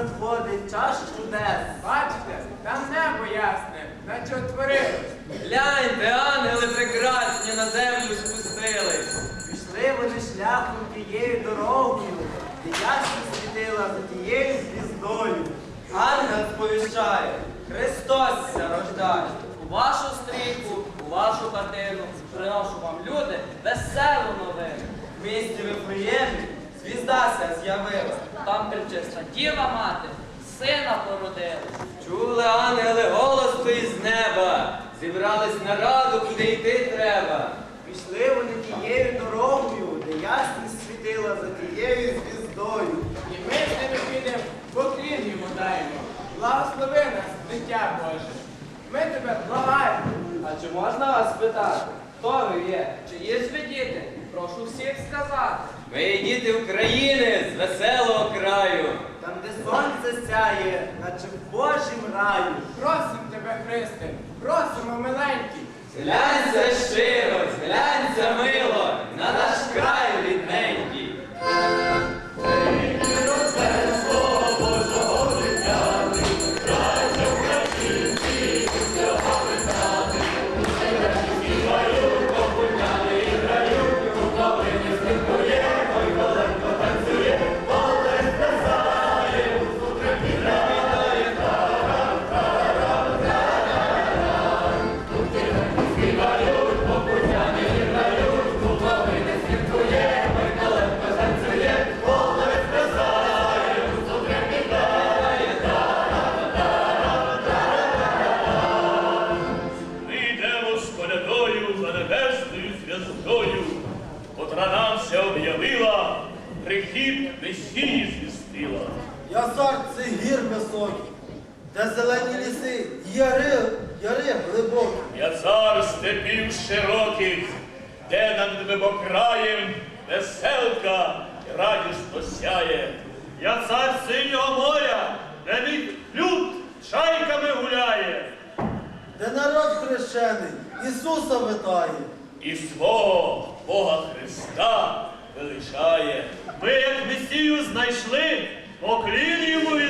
надходить, час чудес. Бачите, там небо ясне, наче отворилось. Гляньте, ангели прекрасні на землю спустились. Пішли вони шляхом тією дорогою, де ясно світила за тією звіздою. Ангел сповіщає, Христос ся рождає. У вашу стрійку, у вашу хатину приношу вам люди веселу новину. В місті Вифлеємі звізда ся з'явила. Там причиста діва мати, сина породила. Чули ангели голос той з неба. Зібрались на раду, куди йти треба. Пішли вони тією дорогою, де ясність світила за тією звіздою. І ми з ними підемо, поклін йому даємо. Благослови нас, дитя Боже. Ми тебе благаємо. А чи можна вас спитати, хто ви є? Чи є ж ви діти? Прошу всіх сказати. Ми є діти України з веселого краю. Там, де сонце сяє, наче в Божім раю. Просимо тебе, Христе, просимо, миленький. Глянься щиро, глянься мило, на наш край рідненький. Прихід звістила. Я цар цих гір високих, де зелені ліси, яри, яри глибокі. Я цар степів широких, де над небокраєм веселка і радісно сяє. Я цар синього моря, де мій люд чайками гуляє. Де народ хрещений, Ісуса витає. і свого Бога Христа величає. Ми, як Месію знайшли, поклін йому віддали,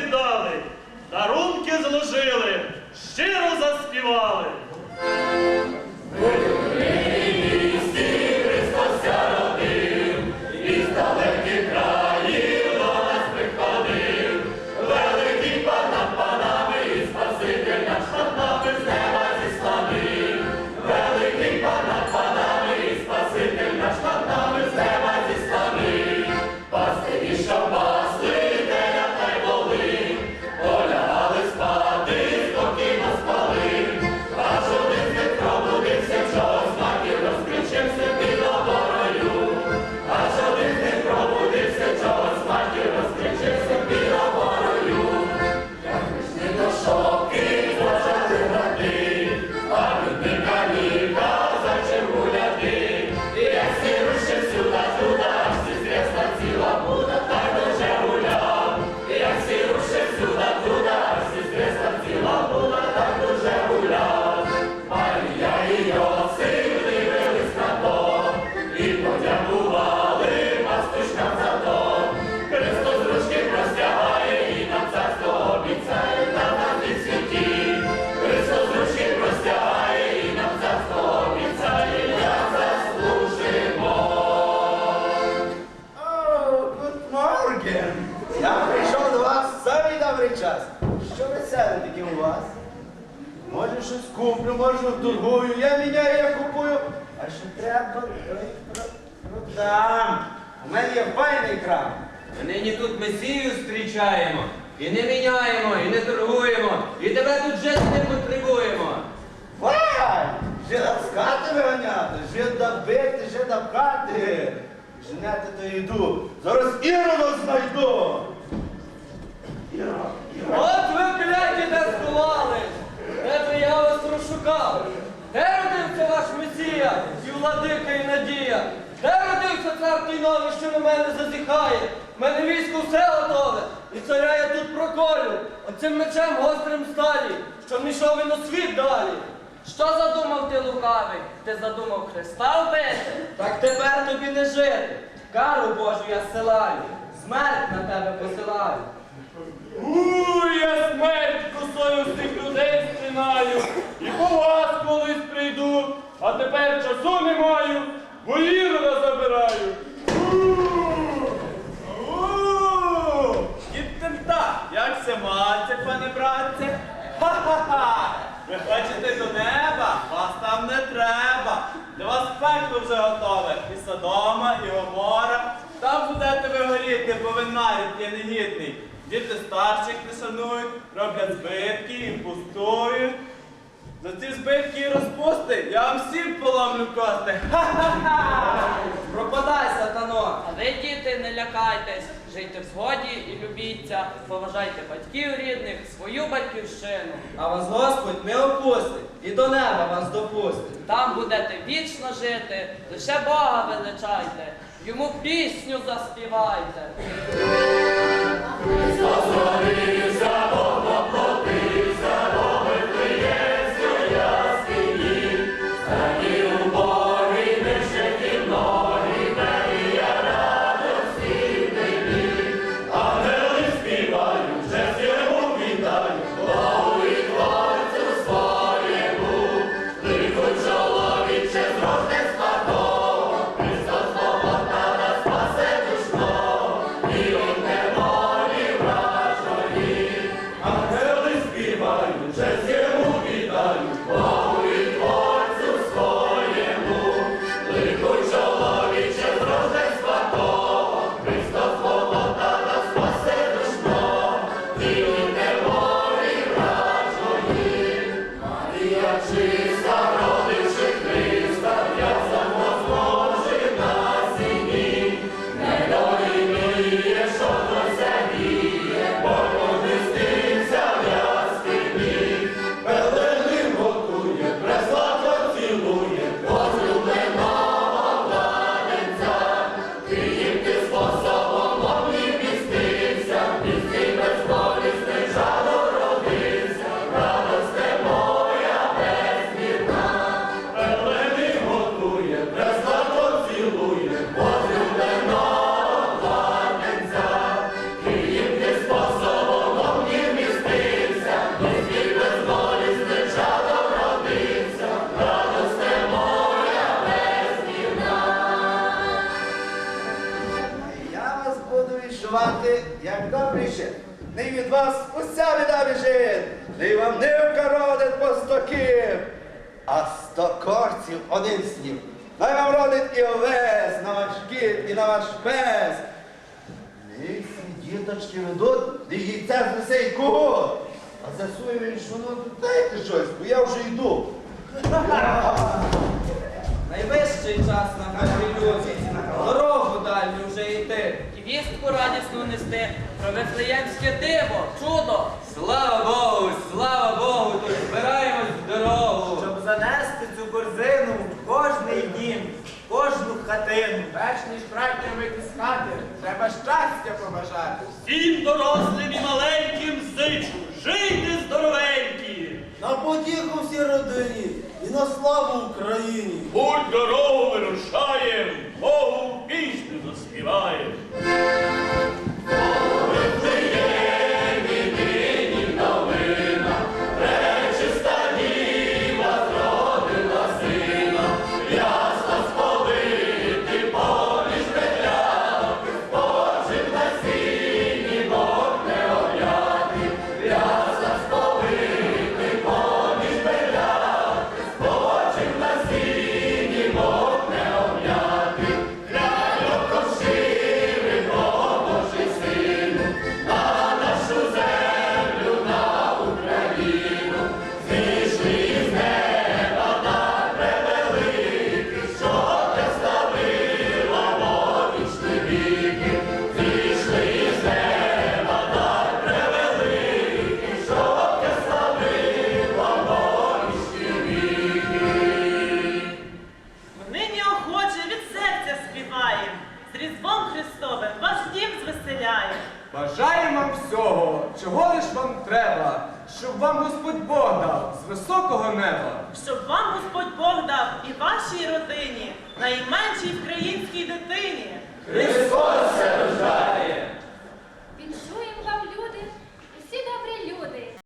торгую, я міняю, я купую. А що треба, то й про- продам. У мене є файний крам. Нині тут Месію зустрічаємо, і не міняємо, і не торгуємо, і тебе тут жити не потребуємо. Фай! Жида з хати виганяти, жида бити, жида пхати. Женете то йду. Зараз ірода знайду. Ірод, ірод. От ви кляті де сховались, де би я вас розшукав. Де родився ваш Месія, і владика, і надія? Де родився цар той новий, що на мене зазіхає? В мене військо все готове, і царя я тут проколю, оцим мечем гострим сталі, щоб не йшов він у світ далі. Що задумав ти лукавий? Ти задумав Христа вбити? Так тепер тобі не жити. Кару Божу я силаю, смерть на тебе посилаю. У, я смерть косою тих людей спинаю, і по вас колись прийду, а тепер часу не маю, бо Ірода забираю. Так, як маєте, пане братце? Ха-ха-ха! Ви хочете до неба? Вас там не треба. Для вас пекло вже готове. І Содома, і Гомора. Там будете ви горіти, бо ви навіть є негідний. Діти старших не шанують, роблять збитки, і пустують. За ці збитки і розпусти я вам всім поломлю кости. Ха-ха-ха! Пропадай, сатано! А ви, діти, не лякайтесь, жийте в згоді і любіться, поважайте батьків рідних, свою батьківщину. А вас Господь не опустить і до неба вас допустить. Там будете вічно жити, лише Бога величайте, йому пісню заспівайте. Я Вам і овес на ваш кіт і на ваш пес. Ниці діточки ведуть, де яйця знесе й кого. А засує він шуну, дайте щось, бо я вже йду. Найвищий час нам люди, дорогу дальню вже йти. І вістку радісну нести про вифлеємське диво, чудо. Слава Богу, слава Богу, то збираємось в дорогу. Щоб занести цю корзину в кожний дім, кожну хатину. Перш ніж братня витискати, треба щастя побажати. Всім дорослим і маленьким зичу, жийте здоровенькі! На потіху всій родині і на славу Україні. Будь дорогу вирушаєм, Богу пісню заспіваєм.